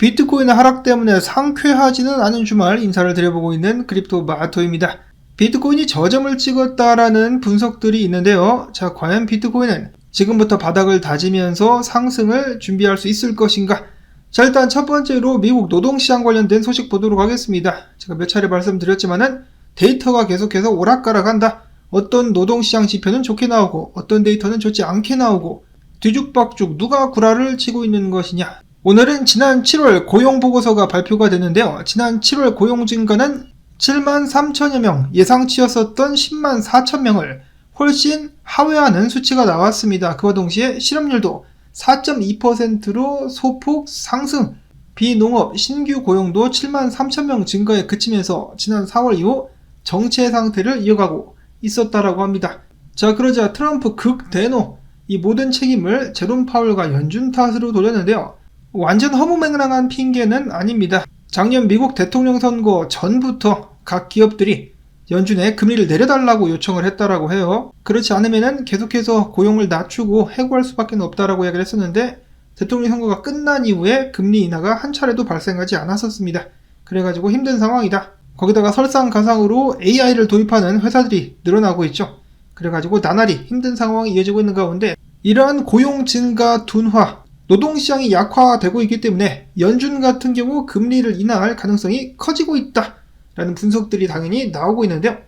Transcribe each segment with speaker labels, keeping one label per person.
Speaker 1: 비트코인의 하락 때문에 상쾌하지는 않은 주말 인사를 드려보고 있는 크립토 마토입니다. 비트코인이 저점을 찍었다라는 분석들이 있는데요. 자, 과연 비트코인은 지금부터 바닥을 다지면서 상승을 준비할 수 있을 것인가? 자, 일단 첫 번째로 미국 노동시장 관련된 소식 보도록 하겠습니다. 제가 몇 차례 말씀드렸지만은 데이터가 계속해서 오락가락한다. 어떤 노동시장 지표는 좋게 나오고 어떤 데이터는 좋지 않게 나오고 뒤죽박죽 누가 구라를 치고 있는 것이냐. 오늘은 지난 7월 고용보고서가 발표가 됐는데요. 지난 7월 고용 증가는 7만 3천여 명, 예상치였었던 10만 4천 명을 훨씬 하회하는 수치가 나왔습니다. 그와 동시에 실업률도 4.2%로 소폭 상승, 비농업 신규 고용도 7만 3천 명 증가에 그치면서 지난 4월 이후 정체 상태를 이어가고 있었다라고 합니다. 자, 그러자 트럼프 극대노 이 모든 책임을 제롬 파월과 연준 탓으로 돌렸는데요. 완전 허무맹랑한 핑계는 아닙니다. 작년 미국 대통령 선거 전부터 각 기업들이 연준에 금리를 내려달라고 요청을 했다라고 해요. 그렇지 않으면 계속해서 고용을 낮추고 해고할 수밖에 없다라고 이야기를 했었는데 대통령 선거가 끝난 이후에 금리 인하가 한 차례도 발생하지 않았었습니다. 그래가지고 힘든 상황이다. 거기다가 설상가상으로 AI를 도입하는 회사들이 늘어나고 있죠. 그래가지고 나날이 힘든 상황이 이어지고 있는 가운데 이러한 고용 증가 둔화, 노동시장이 약화되고 있기 때문에 연준 같은 경우 금리를 인하할 가능성이 커지고 있다. 라는 분석들이 당연히 나오고 있는데요.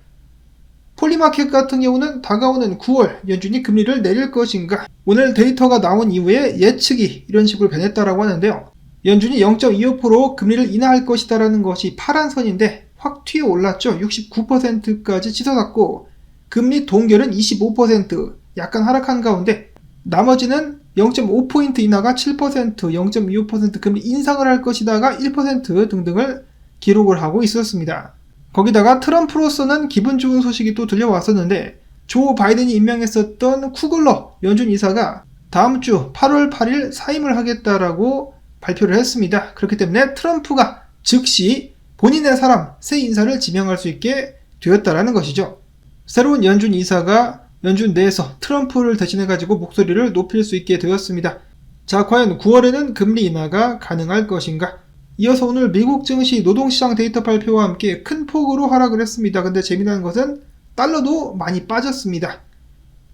Speaker 1: 폴리마켓 같은 경우는 다가오는 9월 연준이 금리를 내릴 것인가 오늘 데이터가 나온 이후에 예측이 이런 식으로 변했다라고 하는데요. 연준이 0.25% 금리를 인하할 것이다라는 것이 파란 선인데 확 튀어 올랐죠. 69%까지 치솟았고 금리 동결은 25% 약간 하락한 가운데 나머지는 0.5포인트 인하가 7%, 0.25% 금리 인상을 할 것이다가 1% 등등을 기록을 하고 있었습니다. 거기다가 트럼프로서는 기분 좋은 소식이 또 들려왔었는데 조 바이든이 임명했었던 쿠글러 연준 이사가 다음 주 8월 8일 사임을 하겠다라고 발표를 했습니다. 그렇기 때문에 트럼프가 즉시 본인의 사람, 새 인사를 지명할 수 있게 되었다라는 것이죠. 새로운 연준 이사가 연준 내에서 트럼프를 대신해가지고 목소리를 높일 수 있게 되었습니다. 자, 과연 9월에는 금리 인하가 가능할 것인가? 이어서 오늘 미국 증시 노동시장 데이터 발표와 함께 큰 폭으로 하락을 했습니다. 근데 재미난 것은 달러도 많이 빠졌습니다.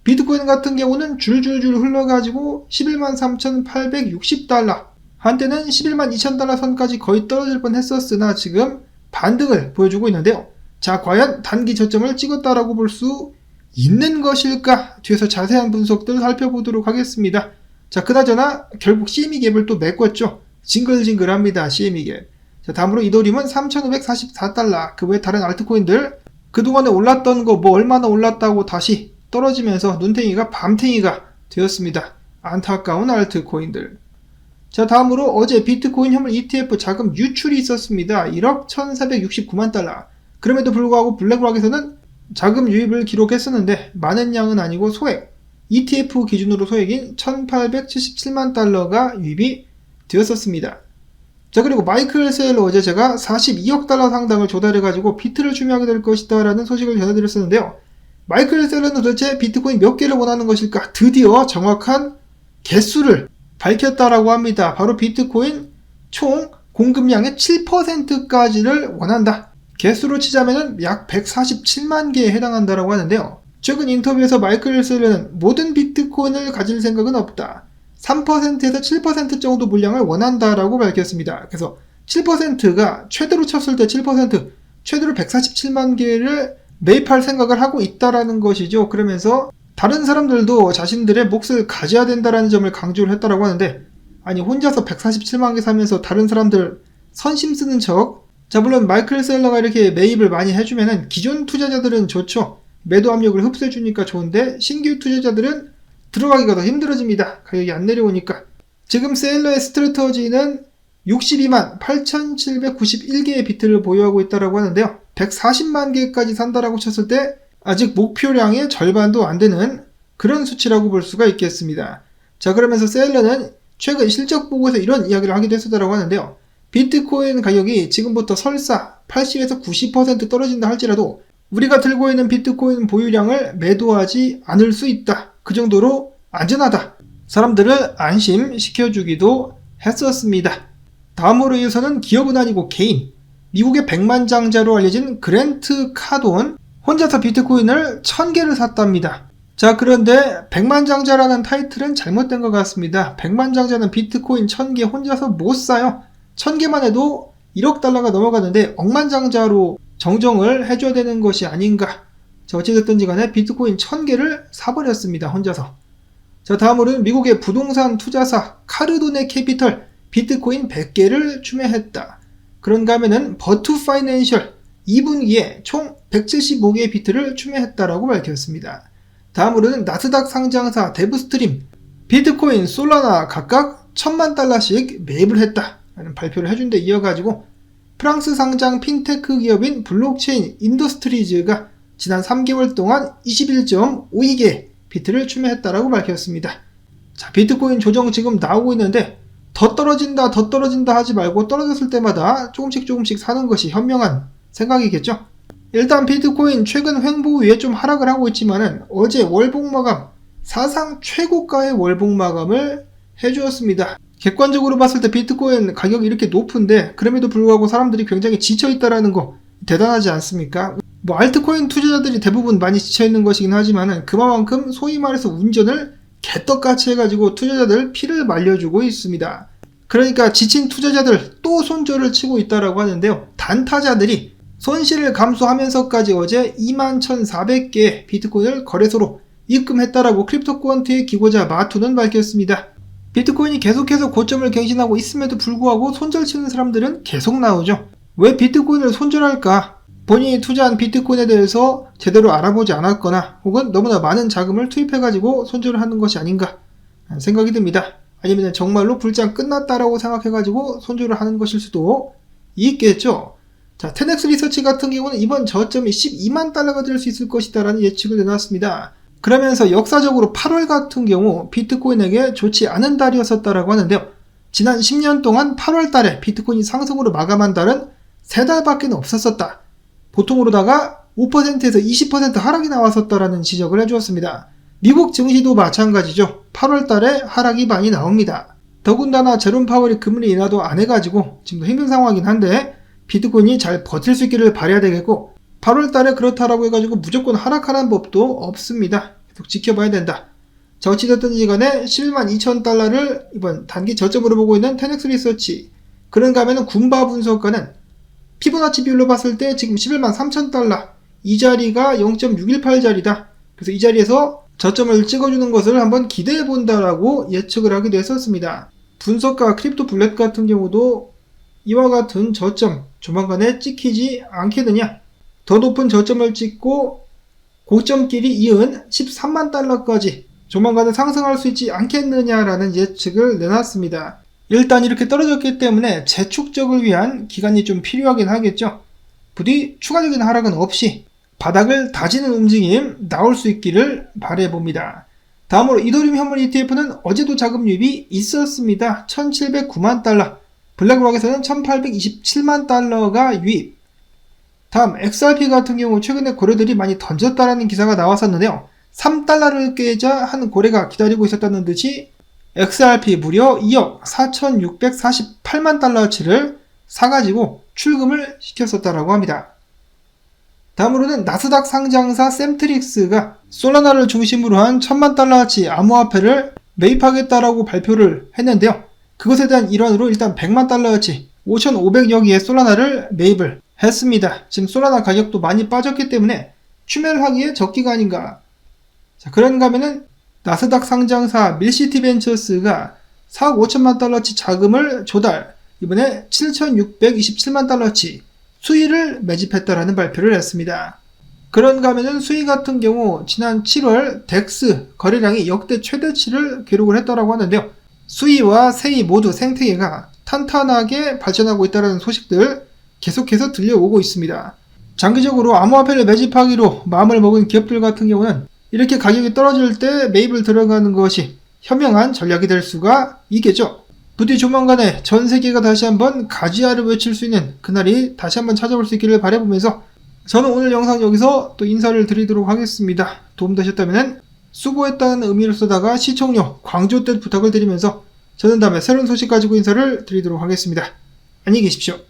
Speaker 1: 비트코인 같은 경우는 줄줄줄 흘러가지고 11만 3,860달러, 한때는 11만 2천 달러 선까지 거의 떨어질 뻔 했었으나 지금 반등을 보여주고 있는데요. 자, 과연 단기 저점을 찍었다라고 볼 수 있는 것일까? 뒤에서 자세한 분석들 살펴보도록 하겠습니다. 자, 그나저나 결국 CME 갭을 또 메꿨죠. 징글징글합니다. CME 갭. 자, 다음으로 이더리움은 3,544달러. 그 외 다른 알트코인들 그동안에 올랐던 거 뭐 얼마나 올랐다고 다시 떨어지면서 눈탱이가 밤탱이가 되었습니다. 안타까운 알트코인들. 자, 다음으로 어제 비트코인 현물 ETF 자금 유출이 있었습니다. 1억 1,469만 달러. 그럼에도 불구하고 블랙록에서는 자금 유입을 기록했었는데 많은 양은 아니고 소액. ETF 기준으로 소액인 1,877만 달러가 유입이 되었었습니다. 자, 그리고 마이클 세일러 어제 제가 42억 달러 상당을 조달해가지고 비트를 추미하게 될 것이다 라는 소식을 전해드렸었는데요. 마이클 셀러는 도대체 비트코인 몇 개를 원하는 것일까? 드디어 정확한 개수를 밝혔다라고 합니다. 바로 비트코인 총 공급량의 7%까지를 원한다. 개수로 치자면 약 147만 개에 해당한다라고 하는데요. 최근 인터뷰에서 마이클 셀러는 모든 비트코인을 가질 생각은 없다. 3%에서 7% 정도 물량을 원한다라고 밝혔습니다. 그래서 7%가 최대로 쳤을 때 7%, 최대로 147만 개를 매입할 생각을 하고 있다라는 것이죠. 그러면서 다른 사람들도 자신들의 몫을 가져야 된다라는 점을 강조를 했다라고 하는데 아니 혼자서 147만 개 사면서 다른 사람들 선심 쓰는 척 자, 물론 마이클 셀러가 이렇게 매입을 많이 해주면은 기존 투자자들은 좋죠. 매도 압력을 흡수해주니까 좋은데 신규 투자자들은 들어가기가 더 힘들어집니다. 가격이 안 내려오니까. 지금 셀러의 스트레터지는 62만 8,791개의 비트를 보유하고 있다라고 하는데요. 140만 개까지 산다라고 쳤을 때 아직 목표량의 절반도 안 되는 그런 수치라고 볼 수가 있겠습니다. 자, 그러면서 셀러는 최근 실적 보고에서 이런 이야기를 하기도 했었다라고 하는데요. 비트코인 가격이 지금부터 설사 80에서 90% 떨어진다 할지라도 우리가 들고 있는 비트코인 보유량을 매도하지 않을 수 있다. 그 정도로 안전하다. 사람들을 안심시켜주기도 했었습니다. 다음으로 이어서는 기업은 아니고 개인. 미국의 백만장자로 알려진 그랜트 카돈 혼자서 비트코인을 1000개를 샀답니다. 자, 그런데 백만장자라는 타이틀은 잘못된 것 같습니다. 백만장자는 비트코인 1000개 혼자서 못 사요. 1000개만 해도 1억 달러가 넘어가는데 억만장자로 정정을 해줘야 되는 것이 아닌가. 자, 어찌됐든지 간에 비트코인 1000개를 사버렸습니다. 혼자서. 자, 다음으로는 미국의 부동산 투자사 카르도네 캐피털 비트코인 100개를 추매했다. 그런가 하면은 버투 파이낸셜 2분기에 총 175개의 비트를 추매했다라고 밝혔습니다. 다음으로는 나스닥 상장사 데브스트림, 비트코인, 솔라나 각각 천만 달러씩 매입을 했다. 라는 발표를 해준 데 이어가지고 프랑스 상장 핀테크 기업인 블록체인 인더스트리즈가 지난 3개월 동안 21.52개 비트를 추매했다라고 밝혔습니다. 자, 비트코인 조정 지금 나오고 있는데 더 떨어진다, 더 떨어진다 하지 말고 떨어졌을 때마다 조금씩 조금씩 사는 것이 현명한 생각이겠죠? 일단 비트코인 최근 횡보 후에 좀 하락을 하고 있지만은 어제 월봉 마감 사상 최고가의 월봉 마감을 해주었습니다. 객관적으로 봤을 때 비트코인 가격이 이렇게 높은데 그럼에도 불구하고 사람들이 굉장히 지쳐 있다라는 거 대단하지 않습니까? 뭐 알트코인 투자자들이 대부분 많이 지쳐 있는 것이긴 하지만은 그만큼 소위 말해서 운전을 개떡같이 해가지고 투자자들 피를 말려주고 있습니다. 그러니까 지친 투자자들 또 손절을 치고 있다라고 하는데요. 단타자들이 손실을 감수하면서까지 어제 21,400개 비트코인을 거래소로 입금했다라고 크립토코언트의 기고자 마투는 밝혔습니다. 비트코인이 계속해서 고점을 갱신하고 있음에도 불구하고 손절치는 사람들은 계속 나오죠. 왜 비트코인을 손절할까? 본인이 투자한 비트코인에 대해서 제대로 알아보지 않았거나 혹은 너무나 많은 자금을 투입해가지고 손절을 하는 것이 아닌가 생각이 듭니다. 아니면 정말로 불장 끝났다라고 생각해가지고 손절을 하는 것일 수도 있겠죠. 자, 테넥스 리서치 같은 경우는 이번 저점이 12만 달러가 될 수 있을 것이다라는 예측을 내놨습니다. 그러면서 역사적으로 8월 같은 경우 비트코인에게 좋지 않은 달이었었다라고 하는데요. 지난 10년 동안 8월 달에 비트코인이 상승으로 마감한 달은 3달밖에 없었었다. 보통으로다가 5%에서 20% 하락이 나왔었다라는 지적을 해주었습니다. 미국 증시도 마찬가지죠. 8월 달에 하락이 많이 나옵니다. 더군다나 제롬 파월이 금리 인하도 안 해가지고 지금도 힘든 상황이긴 한데 비트코인이 잘 버틸 수 있기를 바라야 되겠고 8월 달에 그렇다라고 해가지고 무조건 하락하는 법도 없습니다. 계속 지켜봐야 된다. 자, 어찌됐든지 간에 11만 2천 달러를 이번 단기 저점으로 보고 있는 테넥스 리서치. 그런가 하면 군바 분석가는 피보나치 비율로 봤을 때 지금 11만 3천 달러. 이 자리가 0.618 자리다. 그래서 이 자리에서 저점을 찍어주는 것을 한번 기대해 본다라고 예측을 하기도 했었습니다. 분석가 크립토 블랙 같은 경우도 이와 같은 저점 조만간에 찍히지 않겠느냐. 더 높은 저점을 찍고 고점끼리 이은 13만 달러까지 조만간에 상승할 수 있지 않겠느냐라는 예측을 내놨습니다. 일단 이렇게 떨어졌기 때문에 재축적을 위한 기간이 좀 필요하긴 하겠죠. 부디 추가적인 하락은 없이 바닥을 다지는 움직임 나올 수 있기를 바래봅니다. 다음으로 이더리움 현물 ETF는 어제도 자금 유입이 있었습니다. 1709만 달러. 블랙록에서는 1827만 달러가 유입. 다음 XRP 같은 경우 최근에 고래들이 많이 던졌다라는 기사가 나왔었는데요. 3달러를 깨자 한 고래가 기다리고 있었다는 듯이 XRP 무려 2억 4,648만 달러치를 사가지고 출금을 시켰었다라고 합니다. 다음으로는 나스닥 상장사 샘트릭스가 솔라나를 중심으로 한 천만 달러치 암호화폐를 매입하겠다라고 발표를 했는데요. 그것에 대한 일환으로 일단 100만 달러어치 5,500여 개의 솔라나를 매입을 했습니다. 지금 솔라나 가격도 많이 빠졌기 때문에 추매를 하기에 적기가 아닌가. 자, 그런가 하면은 나스닥 상장사 밀시티 벤처스가 4억 5천만 달러치 자금을 조달, 이번에 7,627만 달러치 수익을 매집했다라는 발표를 했습니다. 그런가 하면은 수익 같은 경우 지난 7월 덱스 거래량이 역대 최대치를 기록을 했다라고 하는데요. 수위와 세이 모두 생태계가 탄탄하게 발전하고 있다는 소식들 계속해서 들려오고 있습니다. 장기적으로 암호화폐를 매집하기로 마음을 먹은 기업들 같은 경우는 이렇게 가격이 떨어질 때 매입을 들어가는 것이 현명한 전략이 될 수가 있겠죠. 부디 조만간에 전 세계가 다시 한번 가지아를 외칠 수 있는 그날이 다시 한번 찾아올 수 있기를 바라보면서 저는 오늘 영상 여기서 또 인사를 드리도록 하겠습니다. 도움되셨다면 수고했다는 의미로써다가 시청료 광주 때 부탁을 드리면서 저는 다음에 새로운 소식 가지고 인사를 드리도록 하겠습니다. 안녕히 계십시오.